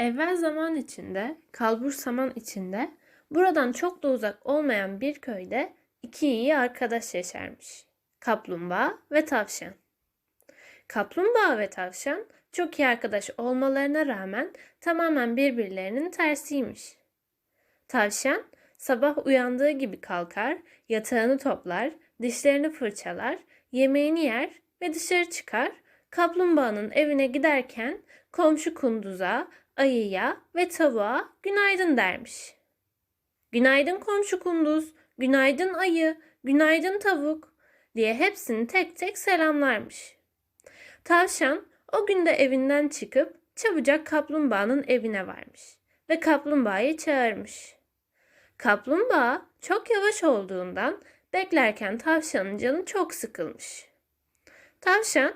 Evvel zaman içinde, kalbur saman içinde, buradan çok da uzak olmayan bir köyde iki iyi arkadaş yaşarmış. Kaplumbağa ve tavşan. Kaplumbağa ve tavşan çok iyi arkadaş olmalarına rağmen tamamen birbirlerinin tersiymiş. Tavşan sabah uyandığı gibi kalkar, yatağını toplar, dişlerini fırçalar, yemeğini yer ve dışarı çıkar. Kaplumbağanın evine giderken komşu kunduza, ayıya ve tavuğa günaydın dermiş. Günaydın komşu kunduz, günaydın ayı, günaydın tavuk diye hepsini tek tek selamlarmış. Tavşan o günde evinden çıkıp çabucak kaplumbağanın evine varmış ve kaplumbağayı çağırmış. Kaplumbağa çok yavaş olduğundan beklerken tavşanın canı çok sıkılmış. Tavşan,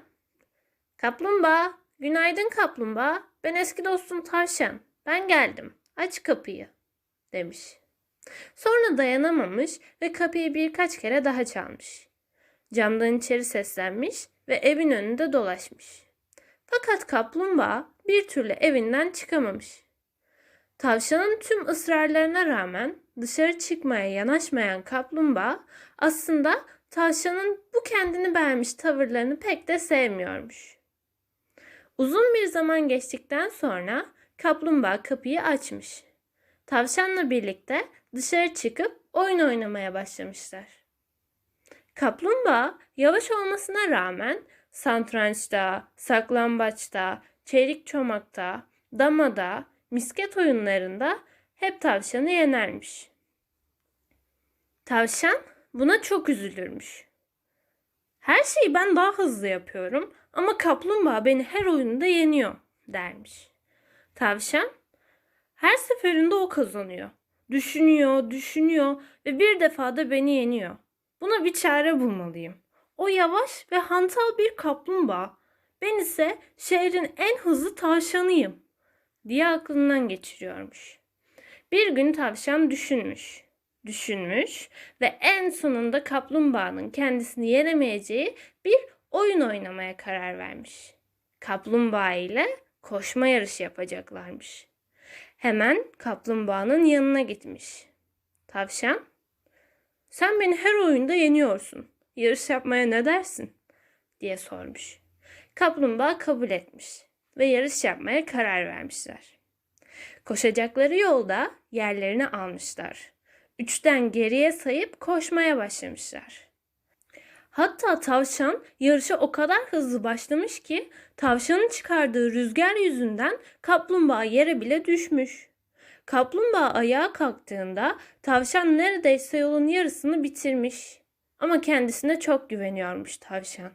Kaplumbağa, günaydın kaplumbağa. Ben eski dostum tavşan. Ben geldim. Aç kapıyı, demiş. Sonra dayanamamış ve kapıyı birkaç kere daha çalmış. Camdan içeri seslenmiş ve evin önünde dolaşmış. Fakat kaplumbağa bir türlü evinden çıkamamış. Tavşanın tüm ısrarlarına rağmen dışarı çıkmaya yanaşmayan kaplumbağa aslında tavşanın bu kendini beğenmiş tavırlarını pek de sevmiyormuş. Uzun bir zaman geçtikten sonra kaplumbağa kapıyı açmış. Tavşanla birlikte dışarı çıkıp oyun oynamaya başlamışlar. Kaplumbağa yavaş olmasına rağmen satrançta, saklambaçta, çelik çomakta, damada, misket oyunlarında hep tavşanı yenermiş. Tavşan buna çok üzülürmüş. Her şeyi ben daha hızlı yapıyorum ama kaplumbağa beni her oyunda yeniyor dermiş. Tavşan her seferinde o kazanıyor. Düşünüyor, düşünüyor ve bir defada beni yeniyor. Buna bir çare bulmalıyım. O yavaş ve hantal bir kaplumbağa. Ben ise şehrin en hızlı tavşanıyım diye aklından geçiriyormuş. Bir gün tavşan düşünmüş, düşünmüş ve en sonunda kaplumbağanın kendisini yenemeyeceği bir oyun oynamaya karar vermiş. Kaplumbağa ile koşma yarışı yapacaklarmış. Hemen kaplumbağanın yanına gitmiş. Tavşan, sen beni her oyunda yeniyorsun. Yarış yapmaya ne dersin? diye sormuş. Kaplumbağa kabul etmiş ve yarış yapmaya karar vermişler. Koşacakları yolda yerlerini almışlar. Üçten geriye sayıp koşmaya başlamışlar. Hatta tavşan yarışa o kadar hızlı başlamış ki tavşanın çıkardığı rüzgar yüzünden kaplumbağa yere bile düşmüş. Kaplumbağa ayağa kalktığında tavşan neredeyse yolun yarısını bitirmiş. Ama kendisine çok güveniyormuş tavşan.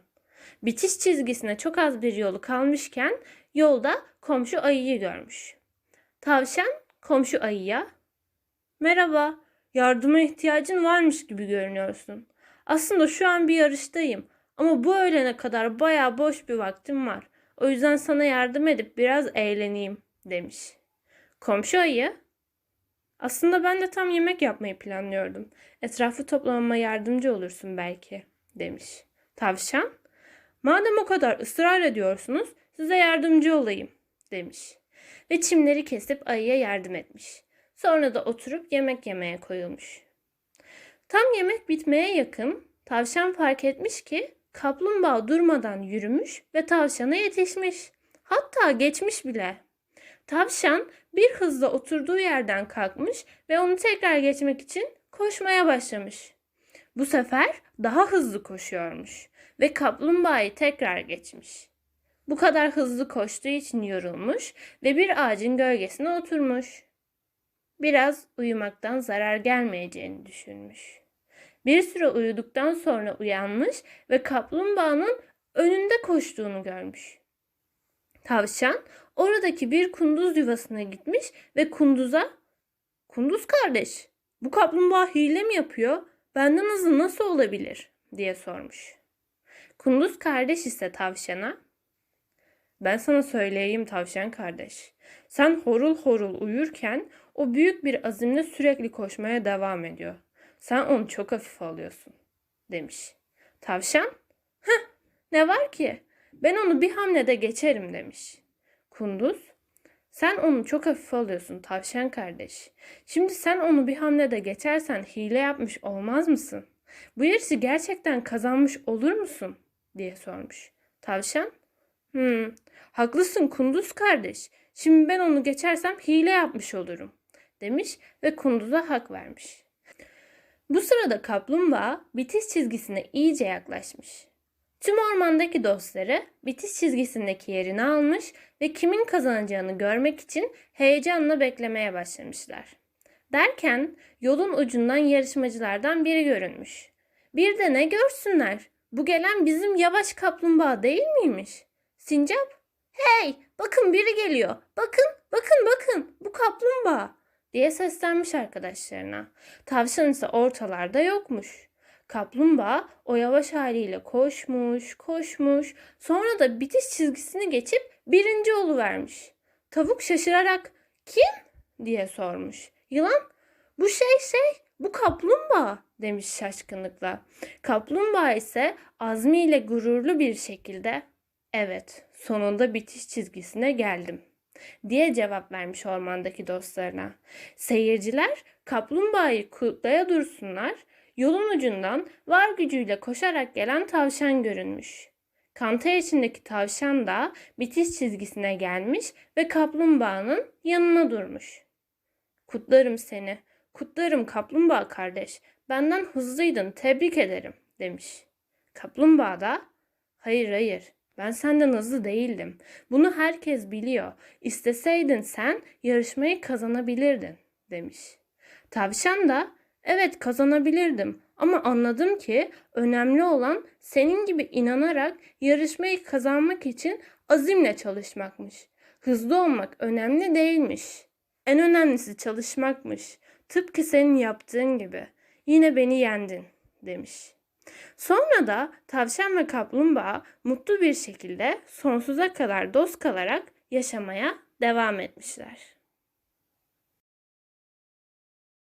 Bitiş çizgisine çok az bir yolu kalmışken yolda komşu ayıyı görmüş. Tavşan komşu ayıya "Merhaba, yardıma ihtiyacın varmış gibi görünüyorsun. Aslında şu an bir yarıştayım ama bu öğlene kadar baya boş bir vaktim var. O yüzden sana yardım edip biraz eğleneyim." demiş. Komşu ayı aslında ben de tam yemek yapmayı planlıyordum. Etrafı toplamama yardımcı olursun belki, demiş. Tavşan, madem o kadar ısrar ediyorsunuz, size yardımcı olayım, demiş. Ve çimleri kesip ayıya yardım etmiş. Sonra da oturup yemek yemeye koyulmuş. Tam yemek bitmeye yakın, tavşan fark etmiş ki kaplumbağa durmadan yürümüş ve tavşana yetişmiş. Hatta geçmiş bile. Tavşan bir hızla oturduğu yerden kalkmış ve onu tekrar geçmek için koşmaya başlamış. Bu sefer daha hızlı koşuyormuş ve kaplumbağayı tekrar geçmiş. Bu kadar hızlı koştuğu için yorulmuş ve bir ağacın gölgesine oturmuş. Biraz uyumaktan zarar gelmeyeceğini düşünmüş. Bir süre uyuduktan sonra uyanmış ve kaplumbağanın önünde koştuğunu görmüş. Tavşan oradaki bir kunduz yuvasına gitmiş ve kunduza "Kunduz kardeş, bu kaplumbağa hile mi yapıyor? Benden hızlı nasıl olabilir?" diye sormuş. Kunduz kardeş ise tavşana "Ben sana söyleyeyim tavşan kardeş. Sen horul horul uyurken o büyük bir azimle sürekli koşmaya devam ediyor. Sen onu çok hafife alıyorsun." demiş. Tavşan "Heh, ne var ki? Ben onu bir hamlede geçerim demiş. Kunduz, Sen onu çok hafife alıyorsun tavşan kardeş. Şimdi sen onu bir hamlede geçersen hile yapmış olmaz mısın? Bu yarışı gerçekten kazanmış olur musun? diye sormuş. Tavşan, hmm, haklısın kunduz kardeş. Şimdi ben onu geçersem hile yapmış olurum demiş ve kunduza hak vermiş. Bu sırada kaplumbağa bitiş çizgisine iyice yaklaşmış. Tüm ormandaki dostları bitiş çizgisindeki yerini almış ve kimin kazanacağını görmek için heyecanla beklemeye başlamışlar. Derken yolun ucundan yarışmacılardan biri görünmüş. Bir de ne görsünler? Bu gelen bizim yavaş kaplumbağa değil miymiş? Sincap, hey bakın biri geliyor. Bakın, bakın, bakın bu kaplumbağa diye seslenmiş arkadaşlarına. Tavşan ise ortalarda yokmuş. Kaplumbağa o yavaş haliyle koşmuş, koşmuş. Sonra da bitiş çizgisini geçip birinci vermiş. Tavuk şaşırarak kim diye sormuş. Yılan bu şey şey bu kaplumbağa demiş şaşkınlıkla. Kaplumbağa ise azmiyle gururlu bir şekilde evet sonunda bitiş çizgisine geldim diye cevap vermiş ormandaki dostlarına. Seyirciler kaplumbağayı kutlaya dursunlar Yolun ucundan var gücüyle koşarak gelen tavşan görünmüş. Kantar içindeki tavşan da bitiş çizgisine gelmiş ve kaplumbağanın yanına durmuş. Kutlarım seni, kutlarım kaplumbağa kardeş, benden hızlıydın, tebrik ederim demiş. Kaplumbağa da, hayır hayır, ben senden hızlı değildim. Bunu herkes biliyor. İsteseydin sen yarışmayı kazanabilirdin demiş. Tavşan da Evet kazanabilirdim ama anladım ki önemli olan senin gibi inanarak yarışmayı kazanmak için azimle çalışmakmış. Hızlı olmak önemli değilmiş. En önemlisi çalışmakmış. Tıpkı senin yaptığın gibi. Yine beni yendin demiş. Sonra da tavşan ve kaplumbağa mutlu bir şekilde sonsuza kadar dost kalarak yaşamaya devam etmişler.